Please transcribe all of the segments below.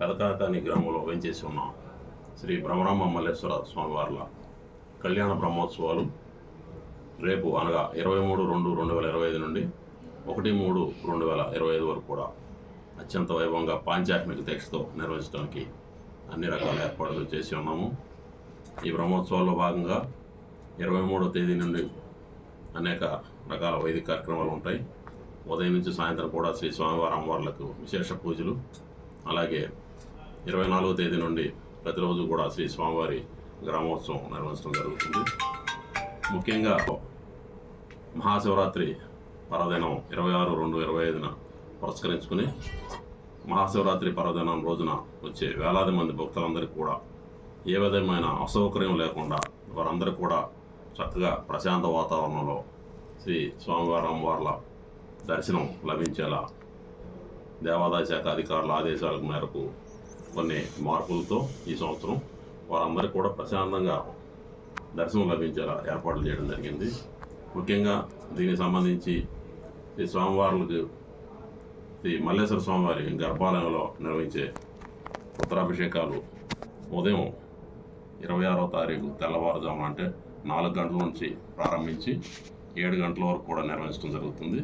పెదకాకాని గ్రామంలో వెంచేసి ఉన్నాం. శ్రీ బ్రహ్మరామ మల్లేశ్వర స్వామివార్ల కళ్యాణ బ్రహ్మోత్సవాలు రేపు అనగా ఇరవై మూడు రెండు రెండు వేల ఇరవై ఐదు నుండి ఒకటి మూడు రెండు వేల ఇరవై ఐదు వరకు కూడా అత్యంత వైభవంగా పాంచాత్మిక దీక్షతో నిర్వహించడానికి అన్ని రకాల ఏర్పాట్లు చేసి ఉన్నాము. ఈ బ్రహ్మోత్సవాల్లో భాగంగా ఇరవై మూడో తేదీ నుండి అనేక రకాల వైదిక కార్యక్రమాలు ఉంటాయి. ఉదయం నుంచి సాయంత్రం కూడా శ్రీ స్వామివారి అమ్మవార్లకు విశేష పూజలు అలాగే ఇరవై నాలుగో తేదీ నుండి ప్రతిరోజు కూడా శ్రీ స్వామివారి గ్రామోత్సవం నిర్వహించడం జరుగుతుంది. ముఖ్యంగా మహాశివరాత్రి పర్వదినం ఇరవై ఆరు రెండు ఇరవై ఐదున పురస్కరించుకుని మహాశివరాత్రి పర్వదినం రోజున వచ్చే వేలాది మంది భక్తులందరికీ కూడా ఏ విధమైన అసౌకర్యం లేకుండా వారందరూ కూడా చక్కగా ప్రశాంత వాతావరణంలో శ్రీ స్వామివారి అమ్మవార్ల దర్శనం లభించేలా దేవాదాయ శాఖ అధికారుల ఆదేశాల మేరకు కొన్ని మార్పులతో ఈ సంవత్సరం వారందరికీ కూడా ప్రశాంతంగా దర్శనం లభించేలా ఏర్పాట్లు చేయడం జరిగింది. ముఖ్యంగా దీనికి సంబంధించి ఈ స్వామివార్లకు శ్రీ మల్లేశ్వర స్వామివారి గర్భాలయంలో నిర్వహించే ఉత్తరాభిషేకాలు ఉదయం ఇరవై ఆరో తారీఖు తెల్లవారుజామున అంటే నాలుగు గంటల నుంచి ప్రారంభించి ఏడు గంటల వరకు కూడా నిర్వహించడం జరుగుతుంది.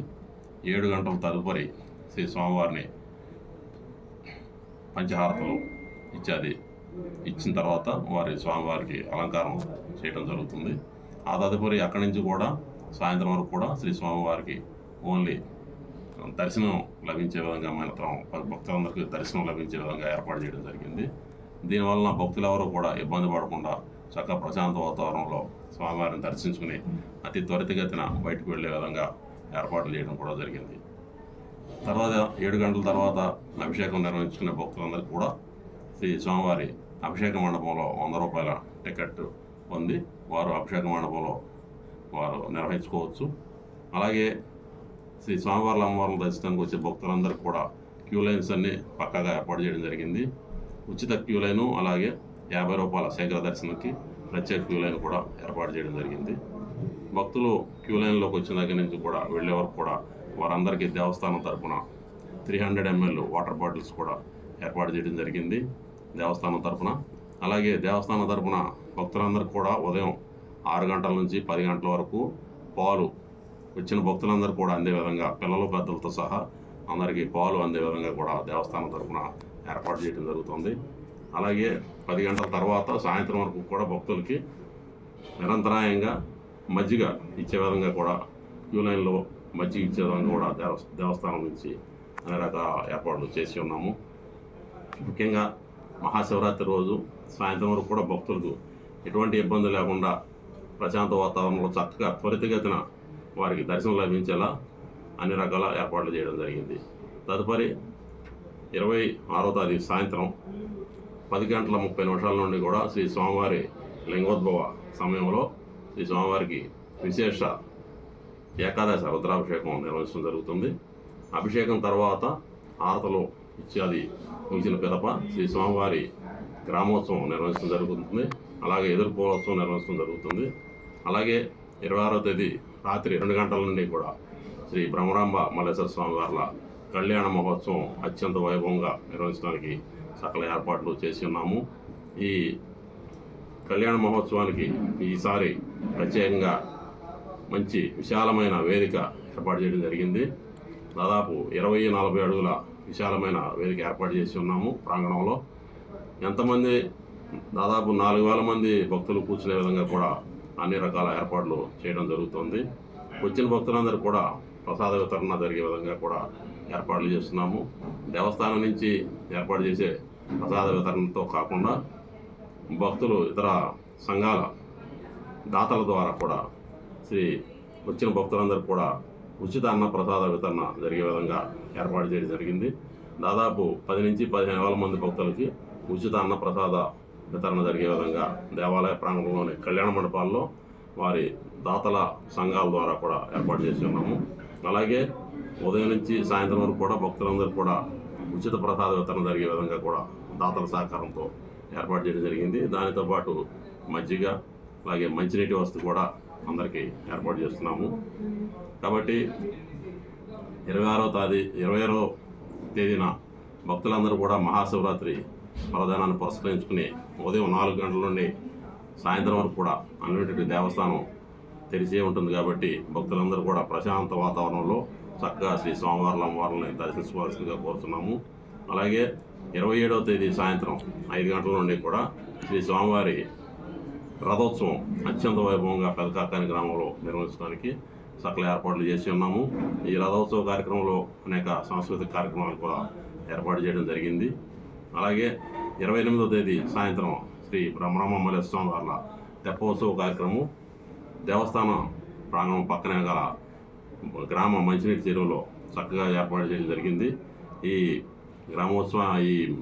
ఏడు గంటల తదుపరి శ్రీ స్వామివారిని పంచహారతలు ఇత్యాది ఇచ్చిన తర్వాత వారి స్వామివారికి అలంకారం చేయడం జరుగుతుంది. ఆ తదుపరి అక్కడి నుంచి కూడా సాయంత్రం వరకు కూడా శ్రీ స్వామివారికి ఓన్లీ దర్శనం లభించే విధంగా మాత్రం భక్తులందరికీ దర్శనం లభించే విధంగా ఏర్పాటు చేయడం జరిగింది. దీనివలన భక్తులు ఎవరు కూడా ఇబ్బంది పడకుండా చక్కగా ప్రశాంత వాతావరణంలో స్వామివారిని దర్శించుకుని అతి త్వరితగతిన బయటకు వెళ్ళే విధంగా ఏర్పాట్లు చేయడం కూడా జరిగింది. తర్వాత ఏడు గంటల తర్వాత అభిషేకం నిర్వహించుకునే భక్తులందరికీ కూడా శ్రీ స్వామివారి అభిషేక మండపంలో వంద రూపాయల టికెట్ పొంది వారు అభిషేక మండపంలో వారు నిర్వహించుకోవచ్చు. అలాగే శ్రీ స్వామివార్ల అమ్మవార్ల దర్శనానికి వచ్చే భక్తులందరికీ కూడా క్యూ లైన్స్ అన్ని పక్కాగా ఏర్పాటు చేయడం జరిగింది. ఉచిత క్యూ లైను అలాగే యాభై రూపాయల శేఖర దర్శనంకి ప్రత్యేక క్యూ లైన్ కూడా ఏర్పాటు చేయడం జరిగింది. భక్తులు క్యూ లైన్లోకి వచ్చిన దగ్గర నుంచి కూడా వెళ్ళే వరకు కూడా వారందరికీ దేవస్థానం తరపున three hundred ML water bottles కూడా ఏర్పాటు చేయడం జరిగింది. దేవస్థానం తరపున. అలాగే దేవస్థానం తరపున భక్తులందరికీ కూడా ఉదయం ఆరు గంటల నుంచి పది గంటల వరకు పాలు వచ్చిన భక్తులందరూ కూడా అందే విధంగా పిల్లలు పెద్దలతో సహా అందరికీ పాలు అందే విధంగా కూడా దేవస్థానం తరపున ఏర్పాటు చేయడం జరుగుతుంది. అలాగే పది గంటల తర్వాత సాయంత్రం వరకు కూడా భక్తులకి నిరంతరాయంగా మజ్జిగ ఇచ్చే విధంగా కూడా క్యూ లైన్లో మజ్జిగ ఇచ్చేదాన్ని కూడా దేవ దేవస్థానం నుంచి అనేక రకాల ఏర్పాట్లు చేసి ఉన్నాము. ముఖ్యంగా మహాశివరాత్రి రోజు సాయంత్రం వరకు కూడా భక్తులకు ఎటువంటి ఇబ్బంది లేకుండా ప్రశాంత వాతావరణంలో చక్కగా త్వరితగతిన వారికి దర్శనం లభించేలా అన్ని రకాల ఏర్పాట్లు చేయడం జరిగింది. తదుపరి ఇరవై ఆరో తారీఖు సాయంత్రం పది గంటల ముప్పై నిమిషాల నుండి కూడా శ్రీ స్వామివారి లింగోద్భవ సమయంలో శ్రీ స్వామివారికి విశేష ఏకాదశి రుద్రాభిషేకం నిర్వహించడం జరుగుతుంది. అభిషేకం తర్వాత ఆరతలో ఇత్యాది ముగిసిన పిదప శ్రీ స్వామివారి గ్రామోత్సవం నిర్వహించడం జరుగుతుంది. అలాగే ఎదుర్కోవోత్సవం నిర్వహించడం జరుగుతుంది. అలాగే ఇరవై ఆరో తేదీ రాత్రి రెండు గంటల నుండి కూడా శ్రీ బ్రహ్మరాంబ మల్లేశ్వర స్వామి వార్ల కళ్యాణ మహోత్సవం అత్యంత వైభవంగా నిర్వహించడానికి సకల ఏర్పాట్లు చేసి ఉన్నాము. ఈ కళ్యాణ మహోత్సవానికి ఈసారి ప్రత్యేకంగా మంచి విశాలమైన వేదిక ఏర్పాటు చేయడం జరిగింది. దాదాపు ఇరవై నలభై అడుగుల విశాలమైన వేదిక ఏర్పాటు చేసి ఉన్నాము ప్రాంగణంలో. ఎంతమంది దాదాపు నాలుగు వేల మంది భక్తులు కూర్చునే విధంగా కూడా అన్ని రకాల ఏర్పాట్లు చేయడం జరుగుతుంది. వచ్చిన భక్తులందరూ కూడా ప్రసాద వితరణ జరిగే విధంగా కూడా ఏర్పాట్లు చేస్తున్నాము. దేవస్థానం నుంచి ఏర్పాటు చేసే ప్రసాద వితరణతో కాకుండా భక్తులు ఇతర సంఘాల దాతల ద్వారా కూడా శ్రీ వచ్చిన భక్తులందరూ కూడా ఉచిత అన్న ప్రసాద వితరణ జరిగే విధంగా ఏర్పాటు చేయడం జరిగింది. దాదాపు పది నుంచి పదిహేను వేల మంది భక్తులకి ఉచిత అన్న ప్రసాద వితరణ జరిగే విధంగా దేవాలయ ప్రాంగణంలోని కళ్యాణ మండపాల్లో వారి దాతల సంఘాల ద్వారా కూడా ఏర్పాటు చేసి ఉన్నాము. అలాగే ఉదయం నుంచి సాయంత్రం వరకు కూడా భక్తులందరూ కూడా ఉచిత ప్రసాద వితరణ జరిగే విధంగా కూడా దాతల సహకారంతో ఏర్పాటు చేయడం జరిగింది. దానితో పాటు మజ్జిగ అలాగే మంచినీటి వస్తు కూడా అందరికీ ఏర్పాటు చేస్తున్నాము. కాబట్టి ఇరవై ఆరో తేదీ ఇరవై ఆరో తేదీన భక్తులందరూ కూడా మహాశివరాత్రి ప్రధానాన్ని పురస్కరించుకుని ఉదయం నాలుగు గంటల నుండి సాయంత్రం వరకు కూడా అన్నింటి దేవస్థానం తెరిచే ఉంటుంది కాబట్టి భక్తులందరూ కూడా ప్రశాంత వాతావరణంలో చక్కగా శ్రీ స్వామివార్ల అమ్మవార్లని దర్శించుకోవాల్సిందిగా కోరుతున్నాము. అలాగే ఇరవై ఏడవ తేదీ సాయంత్రం ఐదు గంటల నుండి కూడా శ్రీ స్వామివారి రథోత్సవం అత్యంత వైభవంగా పెదకాకాని గ్రామంలో నిర్వహించడానికి సకల ఏర్పాట్లు చేసి ఉన్నాము. ఈ రథోత్సవ కార్యక్రమంలో అనేక సాంస్కృతిక కార్యక్రమాలు కూడా ఏర్పాటు చేయడం జరిగింది. అలాగే ఇరవై ఎనిమిదో తేదీ సాయంత్రం శ్రీ బ్రహ్మరామ స్వామి వార్ల తెప్పోత్సవ కార్యక్రమం దేవస్థానం ప్రాంగణం పక్కనే గల గ్రామ మంచినీటి చెరువులో చక్కగా ఏర్పాటు చేయడం జరిగింది. ఈ గ్రామోత్సవ ఈ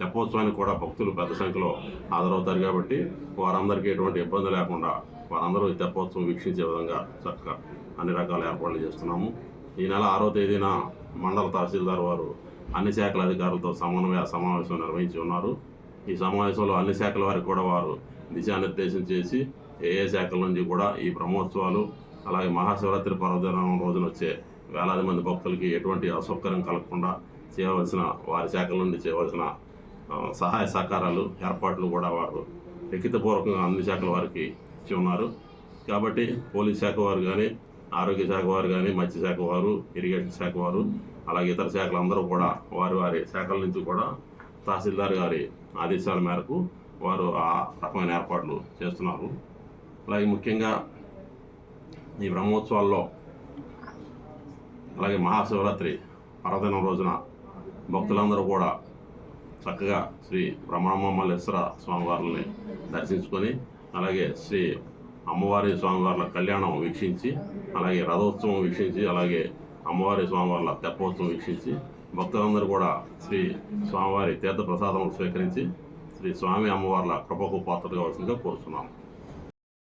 తెప్పోత్సవానికి కూడా భక్తులు పెద్ద సంఖ్యలో హాజరవుతారు కాబట్టి వారందరికీ ఎటువంటి ఇబ్బంది లేకుండా వారందరూ ఈ తెప్పోత్సవం వీక్షించే విధంగా చక్కగా అన్ని రకాల ఏర్పాట్లు చేస్తున్నాము. ఈ నెల ఆరో తేదీన మండల తహసీల్దార్ వారు అన్ని శాఖల అధికారులతో సమన్వయ సమావేశం నిర్వహించి ఉన్నారు. ఈ సమావేశంలో అన్ని శాఖల వారికి కూడా వారు దిశానిర్దేశం చేసి ఏ ఏ శాఖల నుంచి కూడా ఈ బ్రహ్మోత్సవాలు అలాగే మహాశివరాత్రి పర్వదినం రోజున వచ్చే వేలాది మంది భక్తులకి ఎటువంటి అసౌకర్యం కలగకుండా చేయవలసిన వారి శాఖల నుండి చేయవలసిన సహాయ సహకారాలు ఏర్పాట్లు కూడా వారు లిఖితపూర్వకంగా అన్ని శాఖల వారికి ఇచ్చి ఉన్నారు. కాబట్టి పోలీస్ శాఖ వారు కానీ ఆరోగ్య శాఖ వారు కానీ మత్స్య శాఖ వారు ఇరిగేషన్ శాఖ వారు అలాగే ఇతర శాఖలు అందరూ కూడా వారి వారి శాఖల నుంచి కూడా తహసీల్దార్ గారి ఆదేశాల మేరకు వారు ఆ రకమైన ఏర్పాట్లు చేస్తున్నారు. అలాగే ముఖ్యంగా ఈ బ్రహ్మోత్సవాల్లో అలాగే మహాశివరాత్రి పర్వదినం రోజున భక్తులందరూ కూడా చక్కగా శ్రీ బ్రహ్మమల్లేశ్వర స్వామివారిని దర్శించుకొని అలాగే శ్రీ అమ్మవారి స్వామివార్ల కళ్యాణం వీక్షించి అలాగే రథోత్సవం వీక్షించి అలాగే అమ్మవారి స్వామివార్ల తెప్పోత్సవం వీక్షించి భక్తులందరూ కూడా శ్రీ స్వామివారి తీర్థ ప్రసాదం స్వీకరించి శ్రీ స్వామి అమ్మవార్ల కృపకు పాత్ర కావాల్సిందిగా కోరుతున్నాము